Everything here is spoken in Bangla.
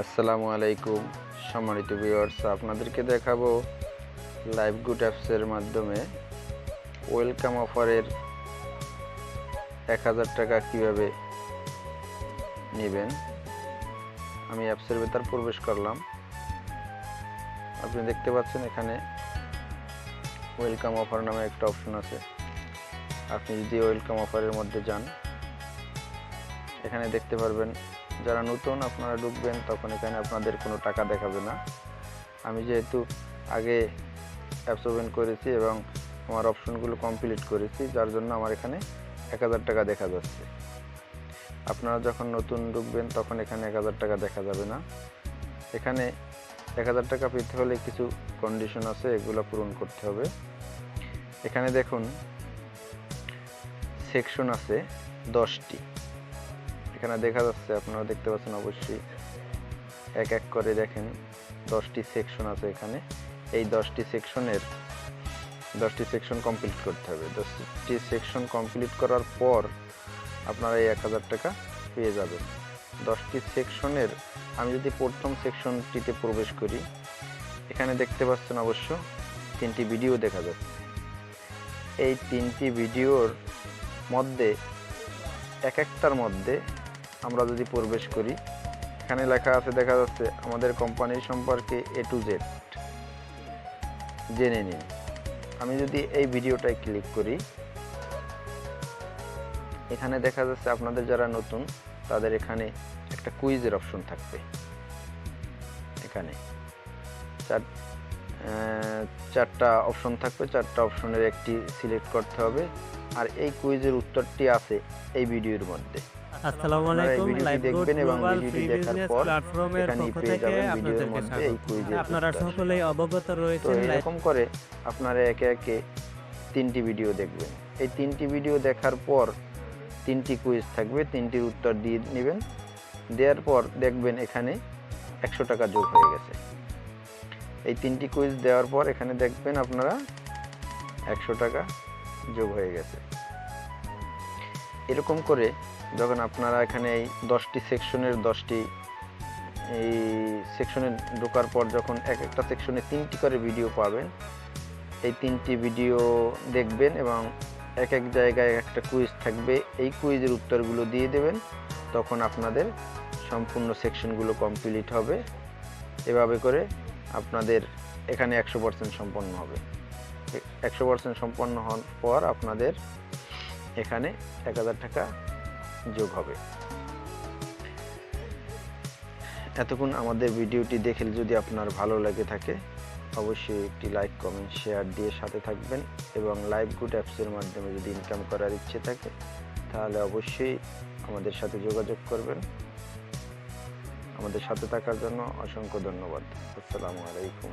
আসসালামু আলাইকুম, সম্মানিত ভিউয়ার্স আপনাদেরকে দেখাবো লাইভ গুড অ্যাপসের মাধ্যমে ওয়েলকাম অফারের এক হাজার টাকা কীভাবে নেবেন। আমি অ্যাপসের ভেতর প্রবেশ করলাম। আপনি দেখতে পাচ্ছেন এখানে ওয়েলকাম অফার নামে একটা অপশন আছে। আপনি যদি ওয়েলকাম অফারের মধ্যে যান, এখানে দেখতে পারবেন যারা নতুন আপনারা ঢুকবেন, তখন এখানে আপনাদের কোনো টাকা দেখাবে না। আমি যেহেতু আগে অ্যাপস ওপেন করেছি এবং আমার অপশনগুলো কমপ্লিট করেছি, যার জন্য আমার এখানে এক হাজার টাকা দেখা যাচ্ছে। আপনারা যখন নতুন ঢুকবেন, তখন এখানে এক হাজার টাকা দেখা যাবে না। এখানে এক হাজার টাকা পেতে হলে কিছু কন্ডিশন আছে, এগুলো পূরণ করতে হবে। এখানে দেখুন সেকশন আছে দশটি। এখানে দেখা যাচ্ছে, আপনারা দেখতে পাচ্ছেন অবশ্যই, এক এক করে দেখেন, দশটি সেকশন আছে এখানে। এই দশটি সেকশনের দশটি সেকশন কমপ্লিট করতে হবে। দশটি সেকশন কমপ্লিট করার পর আপনারা এই এক হাজার টাকা পেয়ে যাবেন। দশটি সেকশনের আমি যদি প্রথম সেকশনটিতে প্রবেশ করি, এখানে দেখতে পাচ্ছেন অবশ্য তিনটি ভিডিও দেখা যাচ্ছে। এই তিনটি ভিডিওর মধ্যে, এক একটার মধ্যে আমরা যদি প্রবেশ করি, এখানে লেখা আছে, দেখা যাচ্ছে আমাদের কোম্পানির সম্পর্কে এ টু জেড জেনে নিন। আমি যদি এই ভিডিওটায় ক্লিক করি, এখানে দেখা যাচ্ছে আপনাদের যারা নতুন, তাদের এখানে একটা কুইজের অপশন থাকবে। এখানে চার চারটা অপশন থাকবে। চারটা অপশনের একটি সিলেক্ট করতে হবে। আর এই কুইজের উত্তরটি আছে এই ভিডিওর মধ্যে। আসসালামু আলাইকুম লাইভ দেখবেন এবং ভিডিওটি দেখার পর প্ল্যাটফর্মের পক্ষ থেকে আপনাদেরকে স্বাগত। আপনারা সকলেই অবগত রয়েছেন এরকম করে আপনারা একে একে তিনটি ভিডিও দেখবেন। এই তিনটি ভিডিও দেখার পর তিনটি কুইজ থাকবে তিনটির উত্তর দিয়ে নেবেন। দেওয়ার পর দেখবেন এখানে একশো টাকা যোগ হয়ে গেছে। এই তিনটি কুইজ দেওয়ার পর এখানে দেখবেন আপনারা একশো টাকা যোগ হয়ে গেছে। এরকম করে যখন আপনারা এখানে এই দশটি সেকশনের দশটি, এই সেকশনে ঢোকার পর যখন এক একটা সেকশনে তিনটি করে ভিডিও পাবেন, এই তিনটি ভিডিও দেখবেন এবং এক এক জায়গায় একটা কুইজ থাকবে, এই কুইজের উত্তরগুলো দিয়ে দেবেন, তখন আপনাদের সম্পূর্ণ সেকশনগুলো কমপ্লিট হবে। এভাবে করে আপনাদের এখানে একশো পার্সেন্ট সম্পন্ন হবে। একশো পার্সেন্ট সম্পন্ন হওয়ার পর আপনাদের এখানে এক হাজার টাকা যোগ হবে। এতক্ষণ আমাদের ভিডিওটি দেখে যদি আপনার ভালো লেগে থাকে, অবশ্যই একটি লাইক, কমেন্ট, শেয়ার দিয়ে সাথে থাকবেন এবং লাইভ গুড অ্যাপসের মাধ্যমে যদি ইনকাম করার ইচ্ছে থাকে, তাহলে অবশ্যই আমাদের সাথে যোগাযোগ করবেন। আমাদের সাথে থাকার জন্য অসংখ্য ধন্যবাদ। আসসালামু আলাইকুম।